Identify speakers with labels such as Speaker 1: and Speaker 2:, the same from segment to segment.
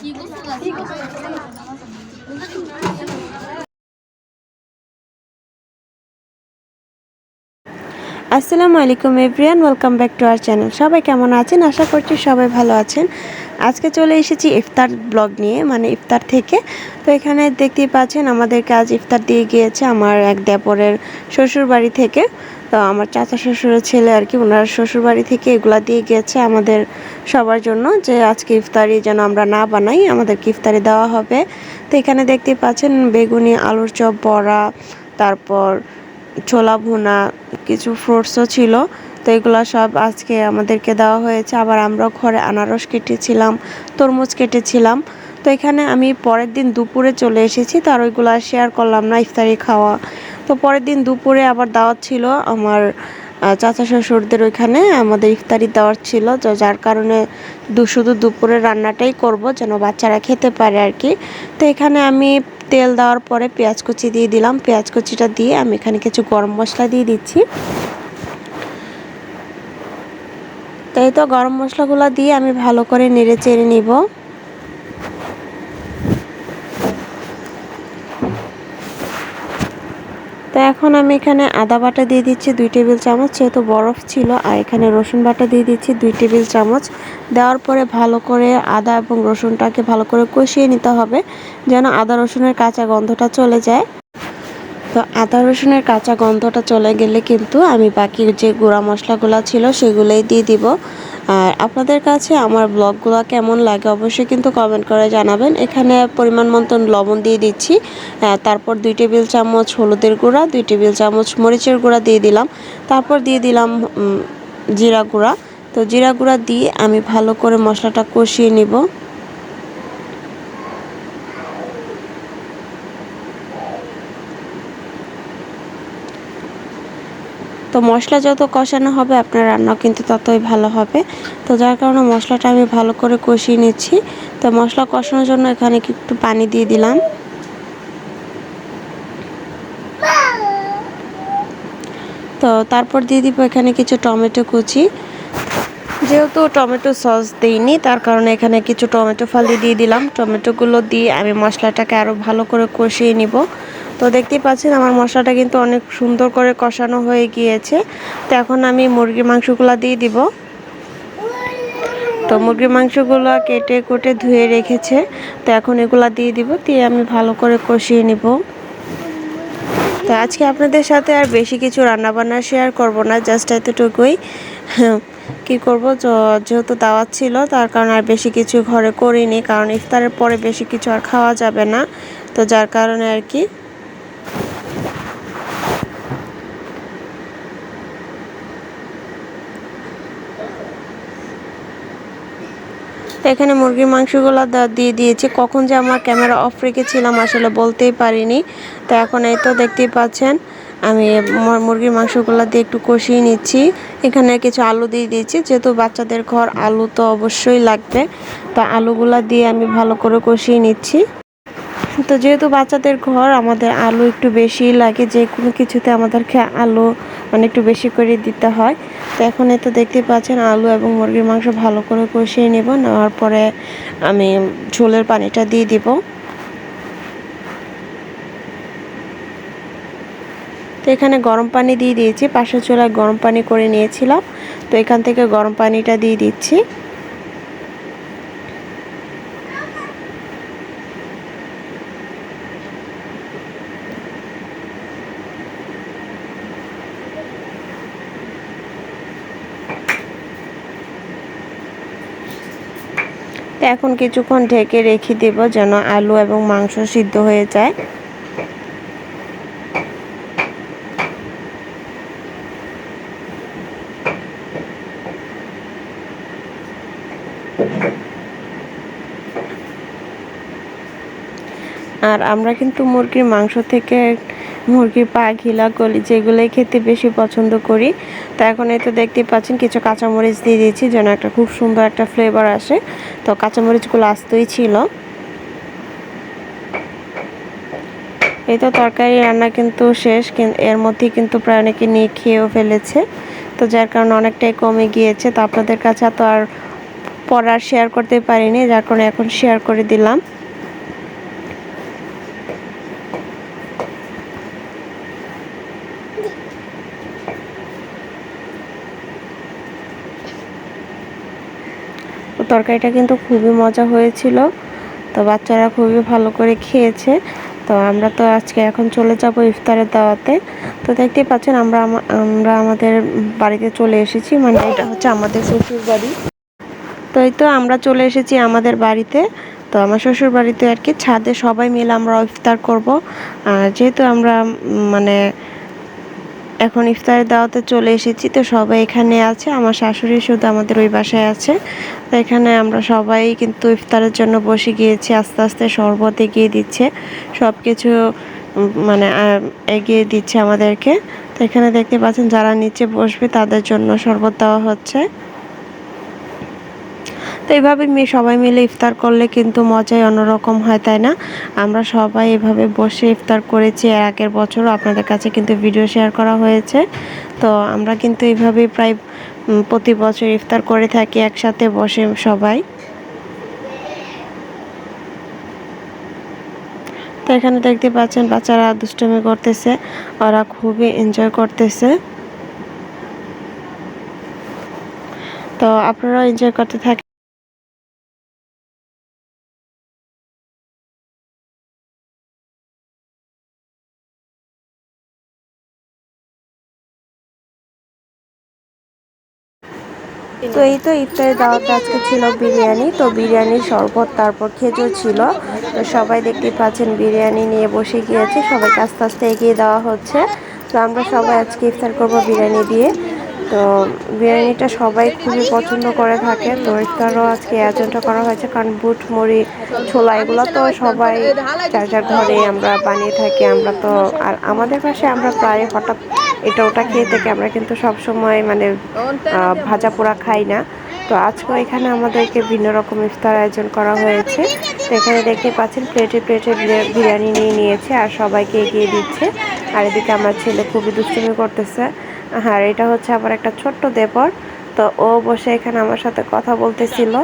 Speaker 1: কি করছিলাম কি করছিলাম আসসালামু আলাইকুম everyone, welcome back to our channel. সবাই কেমন আছেন? আশা করছি সবাই ভালো আছেন। আজকে চলে এসেছি ইফতার ব্লগ নিয়ে মানে ইফতার থেকে। তো এখানে দেখতেই পাচ্ছেন আমাদেরকে আজ ইফতার দিয়ে গিয়েছে আমার এক দেপরের শ্বশুর বাড়ি থেকে। তো আমার চাচা শ্বশুরের ছেলে আর কি, ওনার শ্বশুর বাড়ি থেকে এগুলা দিয়ে গিয়েছে আমাদের সবার জন্য যে আজকে ইফতারি যেন আমরা না বানাই, আমাদেরকে ইফতারি দেওয়া হবে। তো এখানে দেখতেই পাচ্ছেন, বেগুনি, আলুর চপ, বড়া, তারপর ছোলা ভুনা, কিছু ফ্রুটসও ছিল। তো এগুলো সব আজকে আমাদেরকে দেওয়া হয়েছে। আবার আমরা ঘরে আনারস কেটেছিলাম, তরমুজ কেটেছিলাম। তো এখানে আমি পরের দিন দুপুরে চলে এসেছি তার ওইগুলো শেয়ার করলাম না, ইফতারি খাওয়া। তো পরের দিন দুপুরে আবার দাওয়াত ছিল আমার চাচা শ্বশুরদের ওইখানে আমাদের ইফতারি দেওয়ার ছিল, তো যার কারণে শুধু দুপুরে রান্নাটাই করব, যেন বাচ্চারা খেতে পারে আর কি। তো এখানে আমি তেল দেওয়ার পরে পেঁয়াজ কুচি দিয়ে দিলাম। পেঁয়াজ কুচিটা দিয়ে আমি এখানে কিছু গরম মশলা দিয়ে দিচ্ছি। তাই তো গরম মশলাগুলো দিয়ে আমি ভালো করে নেড়ে চেড়ে নিব। তো এখন আমি এখানে আদা বাটা দিয়ে দিচ্ছি দুই টেবিল চামচ, যেহেতু বরফ ছিল, আর এখানে রসুন বাটা দিয়ে দিচ্ছি দুই টেবিল চামচ। দেওয়ার পরে ভালো করে আদা এবং রসুনটাকে ভালো করে কষিয়ে নিতে হবে, যেন আদা রসুনের কাঁচা গন্ধটা চলে যায়। তো আদা রসুনের কাঁচা গন্ধটা চলে গেলে কিন্তু আমি বাকি যে গুঁড়া মশলাগুলো ছিল, সেগুলোই দিয়ে দিব। আর আপনাদের কাছে আমার ব্লগগুলো কেমন লাগে অবশ্যই কিন্তু কমেন্ট করে জানাবেন। এখানে পরিমাণ মতন লবণ দিয়ে দিচ্ছি। তারপর দুই টেবিল চামচ হলুদের গুঁড়া, দুই টেবিল চামচ মরিচের গুঁড়া দিয়ে দিলাম। তারপর দিয়ে দিলাম জিরা গুঁড়া। তো জিরা গুঁড়া দিয়ে আমি ভালো করে মশলাটা কষিয়ে নিব। তো মশলা যত কষানো হবে আপনার রান্না কিন্তু ততই ভালো হবে। তো যার কারণে মশলাটা আমি ভালো করে কষিয়ে নিচ্ছি। তো মশলা কষানোর জন্য এখানে একটু পানি দিয়ে দিলাম। তো তারপর দিয়ে দিব এখানে কিছু টমেটো কুচি। যেহেতু টমেটো সস দিইনি, তার কারণে এখানে কিছু টমেটো ফালি দিয়ে দিলাম। টমেটোগুলো দিয়ে আমি মশলাটাকে আরও ভালো করে কষিয়ে নিব। তো দেখতেই পাচ্ছেন আমার মশলাটা কিন্তু অনেক সুন্দর করে কষানো হয়ে গিয়েছে। তো এখন আমি মুরগির মাংসগুলো দিয়ে দিব। তো মুরগির মাংসগুলো কেটে কুটে ধুয়ে রেখেছে। তো এখন এগুলা দিয়ে দিব, দিয়ে আমি ভালো করে কষিয়ে নিব। তো আজকে আপনাদের সাথে আর বেশি কিছু রান্নাবান্না শেয়ার করব না জাস্ট এতটুকুই। কি করব? যেহেতু দাওয়াত ছিল, তার কারণে আর বেশি কিছু ঘরে করিনি, কারণ ইফতারের পরে বেশি কিছু আর খাওয়া যাবে না। তো যার কারণে আর কি। তো এখানে মুরগির মাংসগুলো দিয়ে দিয়েছি। কখন যে আমার ক্যামেরা অফ রেখেছিলাম আসলে বলতেই পারিনি। তো এখন এই তো দেখতেই পাচ্ছেন, আমি মুরগির মাংসগুলো দিয়ে একটু কষিয়ে নিচ্ছি। এখানে কিছু আলু দিয়ে দিয়েছি, যেহেতু বাচ্চাদের ঘর আলু তো অবশ্যই লাগবে। তো আলুগুলা দিয়ে আমি ভালো করে কষিয়ে নিচ্ছি। তো যেহেতু বাচ্চাদের ঘর, আমাদের আলু একটু বেশি লাগে, যে কোনো কিছুতে আমাদেরকে আলু মানে একটু বেশি করে দিতে হয়। তো এখন এতে দেখতে পাচ্ছেন আলু এবং মুরগির মাংস ভালো করে কষিয়ে নেব, নেওয়ার পরে আমি ঝোলের পানিটা দিয়ে দিব। তো এখানে গরম পানি দিয়ে দিয়েছি, পাশের চুলায় গরম পানি করে নিয়েছিলাম। তো এখান থেকে গরম পানিটা দিয়ে দিচ্ছি। তো এখন কিছুক্ষণ ঢেকে রেখে দেব যেন আলু এবং মাংস সিদ্ধ হয়ে যায়। আর আমরা কিন্তু মুরগির মাংস থেকে মুরগির পা, ঘিলা, কলি যেগুলোই খেতে বেশি পছন্দ করি। তো এখন এই তো দেখতে পাচ্ছেন, কিছু কাঁচামরিচ দিয়ে দিয়েছি, যেন একটা খুব সুন্দর একটা ফ্লেভার আসে। তো কাঁচামরিচগুলো আস্তই ছিল। এই তো তরকারি রান্না কিন্তু শেষ এর মধ্যেই কিন্তু প্রায় অনেকে নিয়ে খেয়েও ফেলেছে। তো যার কারণে অনেকটাই কমে গিয়েছে। তো আপনাদের কাছে তো আর পর আর শেয়ার করতে পারিনি, যার কারণে এখন শেয়ার করে দিলাম। তরকারিটা কিন্তু খুবই মজা হয়েছিল। তো বাচ্চারা খুবই ভালো করে খেয়েছে। তো আমরা তো আজকে এখন চলে যাব ইফতারের দাওয়াতে। তো দেখতেই পাচ্ছেন আমরা আমরা আমাদের বাড়িতে চলে এসেছি। মানে এটা হচ্ছে আমাদের শ্বশুর বাড়ি। তো এই তো আমরা চলে এসেছি আমাদের বাড়িতে। তো আমার শ্বশুর বাড়িতে আর কি ছাদে সবাই মিলে আমরা ইফতার করব। আর যেহেতু আমরা মানে এখন ইফতারের দাওয়াতে চলে এসেছি, তো সবাই এখানে আছে। আমার শাশুড়ি শুধু আমাদের ওই বাসায় আছে। তো এখানে আমরা সবাই কিন্তু ইফতারের জন্য বসে গিয়েছি, আস্তে আস্তে শরবত এগিয়ে দিচ্ছে। সব কিছু মানে এগিয়ে দিচ্ছে আমাদেরকে। তো এখানে দেখতে পাচ্ছেন, যারা নিচে বসবে তাদের জন্য শরবত দেওয়া হচ্ছে। তো এইভাবে সবাই মিলে ইফতার করলে কিন্তু মজাই অন্যরকম হয়, তাই না? আমরা সবাই এভাবে বসে ইফতার করেছি, এর আগের বছরও আপনাদের কাছে কিন্তু ভিডিও শেয়ার করা হয়েছে। তো আমরা কিন্তু এইভাবেই প্রায় প্রতি বছর ইফতার করে থাকি, একসাথে বসে সবাই। তো এখানে দেখতে পাচ্ছেন, বাচ্চারা দুষ্টমি করতেছে, ওরা খুবই এনজয় করতেছে। তো আপনারাও এনজয় করতে থাকেন তো এই তো ইফতারের দাওয়াতে আজকে ছিল বিরিয়ানি। তো বিরিয়ানির শরবত তারপর খেজুর ছিল। তো সবাই দেখতে পাচ্ছেন বিরিয়ানি নিয়ে বসে গিয়েছে। সবাইকে আস্তে আস্তে এগিয়ে দেওয়া হচ্ছে। তো আমরা সবাই আজকে ইফতার করব বিরিয়ানি দিয়ে। তো বিরিয়ানিটা সবাই খুবই পছন্দ করে থাকে। তো ইফতারও আজকে আয়োজনটা করা হয়েছে। কারণ বুট, মুড়ি, ছোলা এগুলো তো সবাই যার যার ঘরে আমরা বানিয়ে থাকি, আমরা তো আর আমাদের পাশে আমরা প্রায় হঠাৎ এটা ওটা খেয়ে থেকে আমরা কিন্তু সব সময় মানে ভাজা পোড়া খাই না। তো আজকে এখানে আমাদেরকে ভিন্ন রকম ইফতার আয়োজন করা হয়েছে। তো এখানে দেখতে পাচ্ছেন, প্লেটে প্লেটে বিরিয়ানি নিয়ে নিয়েছে আর সবাইকে এগিয়ে দিচ্ছে। আর এদিকে আমার ছেলে খুবই দুষ্টুমি করতেছে। আর এটা হচ্ছে আবার একটা ছোট্ট দেবর। তো ও বসে এখানে আমার সাথে কথা বলতেছিল।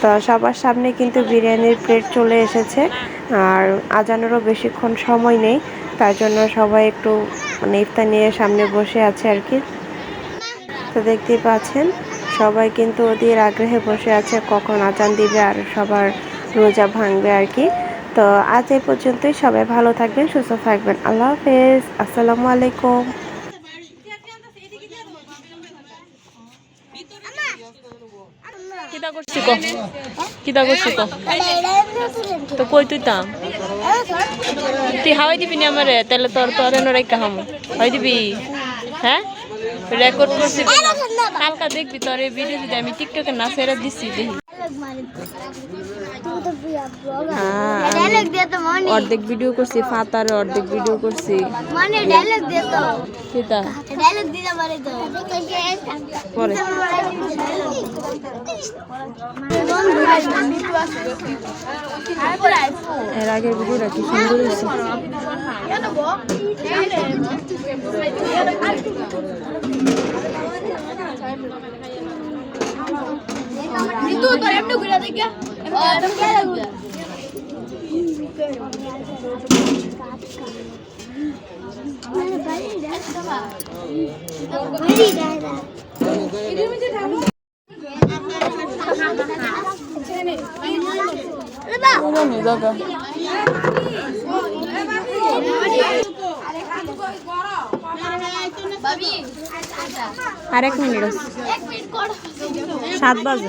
Speaker 1: তো সবার সামনে কিন্তু বিরিয়ানির প্লেট চলে এসেছে। আর আজানেরও বেশিক্ষণ সময় নেই, তার জন্য সবাই একটু মানে ইফতার নিয়ে সামনে বসে আছে আর কি। তো দেখতেই পাচ্ছেন, সবাই কিন্তু ওদের আগ্রহে বসে আছে কখন আজান দিবে আর সবার রোজা ভাঙবে আর কি। তো আজ এই পর্যন্তই, সবাই ভালো থাকবেন, সুস্থ থাকবেন। আল্লাহ হাফেজ, আসসালামু আলাইকুম।
Speaker 2: করছি ক কিতা করছি কো তো কই তুই তাম তুই হাওয়াই দিবি না আমারে? তাহলে তোর তোর এনে রেখা হামু। হাওয়াই দিবি? হ্যাঁ? রেকর্ড করছি তো। কালকা দেখবি তোর এই ভিডিও যদি আমি টিকটকে না ফেরত দিছি, দেখি। হ্যাঁ, অর্ধেক ভিডিও করছি ফাতারে অর্ধেক ভিডিও করছি।
Speaker 3: মনে পরে।
Speaker 2: এর আগের ভিডিওটা কি সুন্দর হয়েছে?
Speaker 3: নিতু তোর এমনি ঘুরে দেখে এমনি
Speaker 2: আর এক মিনিট। সাত বাজে।